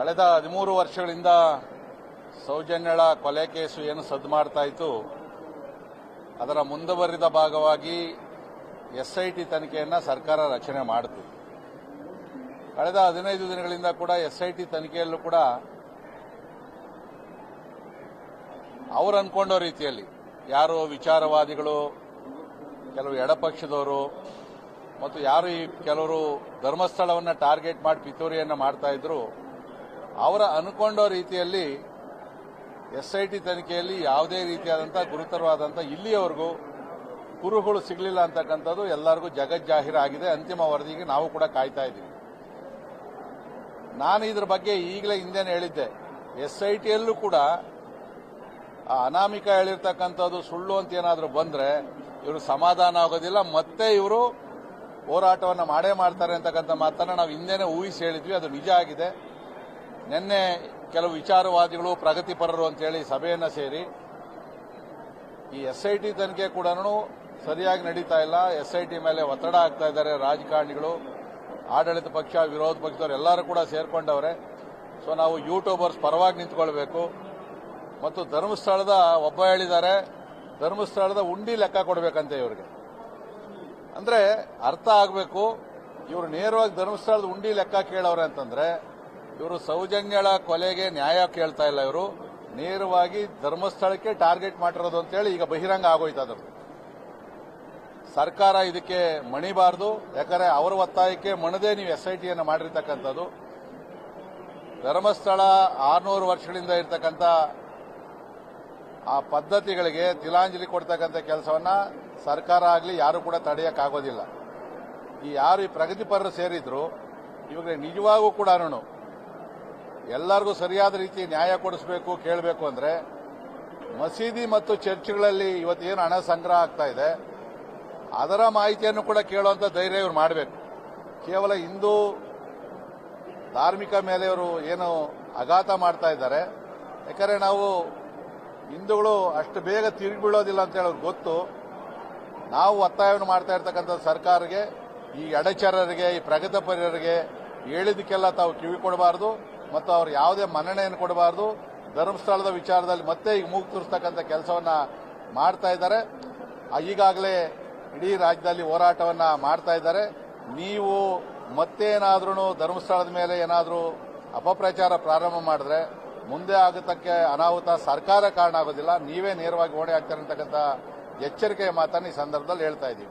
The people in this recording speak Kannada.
ಕಳೆದ ಹದಿಮೂರು ವರ್ಷಗಳಿಂದ ಸೌಜನ್ಯಳ ಕೊಲೆ ಕೇಸು ಏನು ಸದ್ದು ಮಾಡ್ತಾ ಇತ್ತು, ಅದರ ಮುಂದುವರಿದ ಭಾಗವಾಗಿ ಎಸ್ಐಟಿ ತನಿಖೆಯನ್ನು ಸರ್ಕಾರ ರಚನೆ ಮಾಡಿತು. ಕಳೆದ ಹದಿನೈದು ದಿನಗಳಿಂದ ಕೂಡ ಎಸ್ಐಟಿ ತನಿಖೆಯಲ್ಲೂ ಕೂಡ ಅವರು ಅನ್ಕೊಂಡೋ ರೀತಿಯಲ್ಲಿ ಯಾರು ವಿಚಾರವಾದಿಗಳು, ಕೆಲವು ಎಡಪಕ್ಷದವರು ಮತ್ತು ಯಾರು ಈ ಕೆಲವರು ಧರ್ಮಸ್ಥಳವನ್ನು ಟಾರ್ಗೆಟ್ ಮಾಡಿ ಪಿತೂರಿಯನ್ನು ಮಾಡ್ತಾ ಇದ್ರು ಅವರ ಅನ್ಕೊಂಡೋ ರೀತಿಯಲ್ಲಿ ಎಸ್ಐಟಿ ತನಿಖೆಯಲ್ಲಿ ಯಾವುದೇ ರೀತಿಯಾದಂಥ ಗುರುತರವಾದಂಥ ಇಲ್ಲಿಯವರೆಗೂ ಕುರುಹುಗಳು ಸಿಗಲಿಲ್ಲ ಅಂತಕ್ಕಂಥದ್ದು ಎಲ್ಲರಿಗೂ ಜಗಜ್ಜಾಹೀರಾಗಿದೆ ಅಂತಿಮ ವರದಿಗೆ ನಾವು ಕೂಡ ಕಾಯ್ತಾ ಇದ್ದೀವಿ. ನಾನು ಇದ್ರ ಬಗ್ಗೆ ಈಗಲೇ ಹಿಂದೆ ಹೇಳಿದ್ದೆ. ಎಸ್ಐಟಿಯಲ್ಲೂ ಕೂಡ ಆ ಅನಾಮಿಕ ಹೇಳಿರ್ತಕ್ಕಂಥದ್ದು ಸುಳ್ಳು ಅಂತ ಏನಾದರೂ ಬಂದರೆ ಇವರು ಸಮಾಧಾನ ಆಗೋದಿಲ್ಲ. ಮತ್ತೆ ಇವರು ಹೋರಾಟವನ್ನು ಮಾಡೇ ಮಾಡ್ತಾರೆ ಅಂತಕ್ಕಂಥ ಮಾತನ್ನು ನಾವು ಹಿಂದೆನೇ ಊಹಿಸಿ ಹೇಳಿದ್ವಿ. ಅದು ನಿಜ ಆಗಿದೆ. ನಿನ್ನೆ ಕೆಲವು ವಿಚಾರವಾದಿಗಳು, ಪ್ರಗತಿಪರರು ಅಂತೇಳಿ ಸಭೆಯನ್ನು ಸೇರಿ ಈ ಎಸ್ ಐ ಟಿ ತನಿಖೆ ಕೂಡ ಸರಿಯಾಗಿ ನಡೀತಾ ಇಲ್ಲ. ಎಸ್ ಐ ಟಿ ಮೇಲೆ ಒತ್ತಡ ಆಗ್ತಾ ಇದ್ದಾರೆ ರಾಜಕಾರಣಿಗಳು. ಆಡಳಿತ ಪಕ್ಷ, ವಿರೋಧ ಪಕ್ಷದವರು ಎಲ್ಲರೂ ಕೂಡ ಸೇರ್ಕೊಂಡವ್ರೆ. ಸೊ ನಾವು ಯೂಟ್ಯೂಬರ್ಸ್ ಪರವಾಗಿ ನಿಂತ್ಕೊಳ್ಬೇಕು. ಮತ್ತು ಧರ್ಮಸ್ಥಳದ ಒಬ್ಬ ಹೇಳಿದ್ದಾರೆ, ಧರ್ಮಸ್ಥಳದ ಉಂಡಿ ಲೆಕ್ಕ ಕೊಡಬೇಕಂತೆ ಇವರಿಗೆ. ಅಂದ್ರೆ ಅರ್ಥ ಆಗಬೇಕು, ಇವರು ನೇರವಾಗಿ ಧರ್ಮಸ್ಥಳದ ಉಂಡಿ ಲೆಕ್ಕ ಕೇಳವ್ರೆ ಅಂತಂದ್ರೆ ಇವರು ಸೌಜನ್ಯಳ ಕೊಲೆಗೆ ನ್ಯಾಯ ಕೇಳ್ತಾ ಇಲ್ಲ ಇವರು. ನೇರವಾಗಿ ಧರ್ಮಸ್ಥಳಕ್ಕೆ ಟಾರ್ಗೆಟ್ ಮಾಡಿರೋದು ಅಂತೇಳಿ ಈಗ ಬಹಿರಂಗ ಆಗೋಯ್ತು ಅದು. ಸರ್ಕಾರ ಇದಕ್ಕೆ ಮಣಿಬಾರದು. ಯಾಕಂದ್ರೆ ಅವರ ಒತ್ತಾಯಕ್ಕೆ ಮಣದೇ ನೀವು ಎಸ್ ಐ ಟಿಯನ್ನು ಮಾಡಿರ್ತಕ್ಕಂಥದ್ದು. ಧರ್ಮಸ್ಥಳ ಆರ್ನೂರು ವರ್ಷಗಳಿಂದ ಇರತಕ್ಕಂಥ ಆ ಪದ್ಧತಿಗಳಿಗೆ ತಿಲಾಂಜಲಿ ಕೊಡ್ತಕ್ಕಂಥ ಕೆಲಸವನ್ನ ಸರ್ಕಾರ ಆಗಲಿ ಯಾರು ಕೂಡ ತಡೆಯಕ್ಕಾಗೋದಿಲ್ಲ. ಈ ಯಾರು ಈ ಪ್ರಗತಿಪರರು ಸೇರಿದ್ರು, ಇವಾಗ ನಿಜವಾಗೂ ಕೂಡ ಎಲ್ಲರಿಗೂ ಸರಿಯಾದ ರೀತಿ ನ್ಯಾಯ ಕೊಡಿಸಬೇಕು, ಕೇಳಬೇಕು ಅಂದರೆ ಮಸೀದಿ ಮತ್ತು ಚರ್ಚ್ಗಳಲ್ಲಿ ಇವತ್ತೇನು ಹಣ ಸಂಗ್ರಹ ಆಗ್ತಾ ಇದೆ, ಅದರ ಮಾಹಿತಿಯನ್ನು ಕೂಡ ಕೇಳುವಂಥ ಧೈರ್ಯ ಇವರು ಮಾಡಬೇಕು. ಕೇವಲ ಹಿಂದೂ ಧಾರ್ಮಿಕ ಮೇಲೆ ಇವರು ಏನು ಆಘಾತ ಮಾಡ್ತಾ ಇದ್ದಾರೆ. ಯಾಕಂದರೆ ನಾವು ಹಿಂದೂಗಳು ಅಷ್ಟು ಬೇಗ ತಿರುಗಿ ಬೀಳೋದಿಲ್ಲ ಅಂತ ಹೇಳೋದು ಗೊತ್ತು. ನಾವು ಒತ್ತಾಯವನ್ನು ಮಾಡ್ತಾ ಇರ್ತಕ್ಕಂಥ ಸರ್ಕಾರಕ್ಕೆ ಈ ಎಡಚರರಿಗೆ ಈ ಪ್ರಗತಿಪರರಿಗೆ ಹೇಳಿದಕ್ಕೆಲ್ಲ ತಾವು ಕಿವಿ ಕೊಡಬಾರದು ಮತ್ತು ಅವ್ರು ಯಾವುದೇ ಮನ್ನಣೆಯನ್ನು ಕೊಡಬಾರದು. ಧರ್ಮಸ್ಥಳದ ವಿಚಾರದಲ್ಲಿ ಮತ್ತೆ ಈಗ ಮೂಗು ತೋರಿಸ್ತಕ್ಕಂಥ ಕೆಲಸವನ್ನ ಮಾಡ್ತಾ ಇದ್ದಾರೆ. ಈಗಾಗಲೇ ಇಡೀ ರಾಜ್ಯದಲ್ಲಿ ಹೋರಾಟವನ್ನ ಮಾಡ್ತಾ ಇದ್ದಾರೆ. ನೀವು ಮತ್ತೇನಾದ್ರೂ ಧರ್ಮಸ್ಥಳದ ಮೇಲೆ ಏನಾದರೂ ಅಪಪ್ರಚಾರ ಪ್ರಾರಂಭ ಮಾಡಿದ್ರೆ ಮುಂದೆ ಆಗತಕ್ಕೆ ಅನಾಹುತ ಸರ್ಕಾರ ಕಾರಣ ಆಗೋದಿಲ್ಲ. ನೀವೇ ನೇರವಾಗಿ ಓಣೆ ಆಗ್ತಾರೆ ಅಂತಕ್ಕಂಥ ಎಚ್ಚರಿಕೆಯ ಮಾತನ್ನು ಈ ಸಂದರ್ಭದಲ್ಲಿ ಹೇಳ್ತಾ ಇದ್ದೀವಿ.